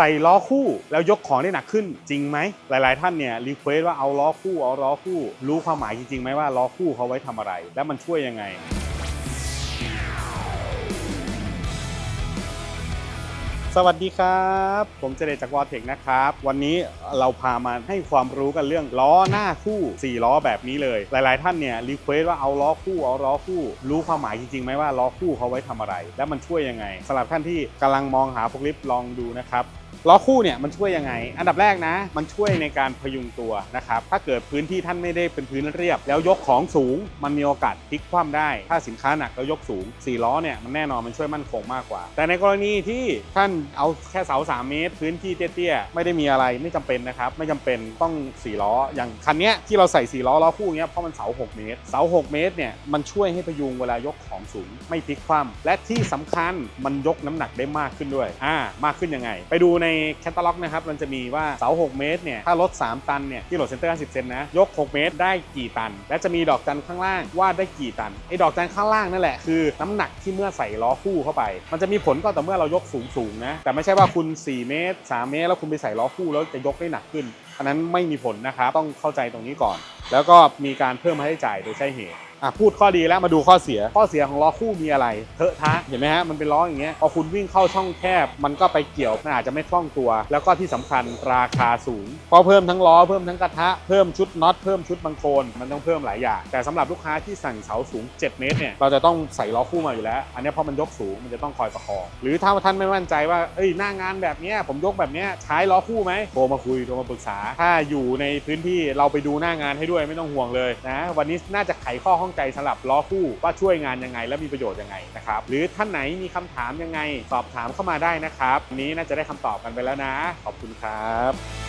ใส่ล้อคู่แล้วยกของได้หนักขึ้นจริงไหมหลาย ๆ ท่านเนี่ยรีเควสว่าเอาล้อคู่เอาล้อคู่ รู้ความหมายจริงๆไหมว่าล้อคู่เขาไว้ทำอะไร และมันช่วยยังไงสวัสดีครับ ผมเจเดจากวอเทคนะครับ วันนี้เราพามาให้ความรู้กันเรื่องล้อหน้าคู่ 4 ล้อแบบนี้เลย หลาย ๆ ท่านเนี่ยรีเควสว่าเอาล้อคู่เอาล้อคู่ รู้ความหมายจริงๆไหมว่าล้อคู่เขาไว้ทำอะไร และมันช่วยยังไงสำหรับท่านที่กำลังมองหาโฟกลิฟต์ลองดูนะครับ ล้อคู่เนี่ยมันช่วยยังไง อันดับแรกนะ มันช่วยในการพยุงตัวนะครับ ถ้าเกิดพื้นที่ท่านไม่ได้เป็นพื้นเรียบ แล้วยกของสูง มันมีโอกาสพลิกคว่ำได้ ถ้าสินค้าหนักแล้วยกสูง4ล้อเนี่ยมันแน่นอนมันช่วยมั่นคงมากกว่า แต่ในกรณีที่ท่านเอาแค่เสา3 เมตร พื้นที่เตี้ยๆไม่ได้มีอะไรไม่จำเป็นนะครับไม่จำเป็นต้อง4ล้อ อย่างคันนี้ที่เราใส่4ล้อล้อคู่เนี้ยเพราะมันเสา6 เมตร เสา 6 เมตรเนี่ยมันช่วยให้พยุงเวลายกของสูง ไม่พลิกคว่ำและที่สำคัญมันยกน้ำหนักได้มากขึ้นด้วยอ่ามากขึ้นยังไง ไปดูในในแคตตาล็อกนะครับมันจะมีว่าเสา 6 เมตรเนี่ยถ้ารถ 3 ตันเนี่ยที่โหลดเซนเตอร์50 เซนนะยก 6 เมตรได้กี่ตัน และจะมีดอกจันข้างล่างว่าได้กี่ตันไอ้ดอกจันข้างล่างนั่นแหละคือน้ำหนักที่เมื่อใส่ล้อคู่เข้าไป มันจะมีผลก็ต่อเมื่อเรายกสูงสูงๆนะแต่ไม่ใช่ว่าคุณ 4 เมตร 3 เมตร แล้วคุณไปใส่ล้อคู่แล้วจะยกได้หนักขึ้นอันนั้นไม่มีผลนะครับต้องเข้าใจตรงนี้ก่อน แล้วก็มีการเพิ่มค่าใช้จ่ายโดยใช่เหตุ อะพูดข้อดีแล้วมาดูข้อเสีย ข้อเสียของล้อคู่มีอะไรเทอะทะเห็นไหมฮะมันเป็นล้ออย่างเงี้ยพอคุณวิ่งเข้าช่องแคบ มันก็ไปเกี่ยวมันอาจจะไม่คล่องตัว แล้วก็ที่สำคัญราคาสูงพอเพิ่มทั้งล้อเพิ่มทั้งกระทะเพิ่มชุดน็อตเพิ่มชุดบังโคลนมันต้องเพิ่มหลายอย่างแต่สำหรับลูกค้าที่สั่งเสาสูง 7 เมตรเนี่ยเราจะต้องใส่ล้อคู่มาอยู่แล้ว อันนี้เพราะมันยกสูงมันจะต้องคอยประคองหรือถ้าท่านไม่มั่นใจว่าเอ้ยหน้างานแบบเนี้ยผมยกแบบเนี้ยใช้ล้อคู่ไหมโทรมาคุยโทรมาปรึกษา ถ้าอยู่ในพื้นที่เราไปดูหน้างานให้ด้วยไม่ต้องห่วงเลยนะวันนี้น่าจะไขข้อข้องใจสำหรับล้อคู่ว่าช่วยงานยังไง และมีประโยชน์ยังไงนะครับหรือท่านไหนมีคำถามยังไง สอบถามเข้ามาได้นะครับนนี้น่าจะได้คำตอบกันไปแล้วนะ ขอบคุณครับ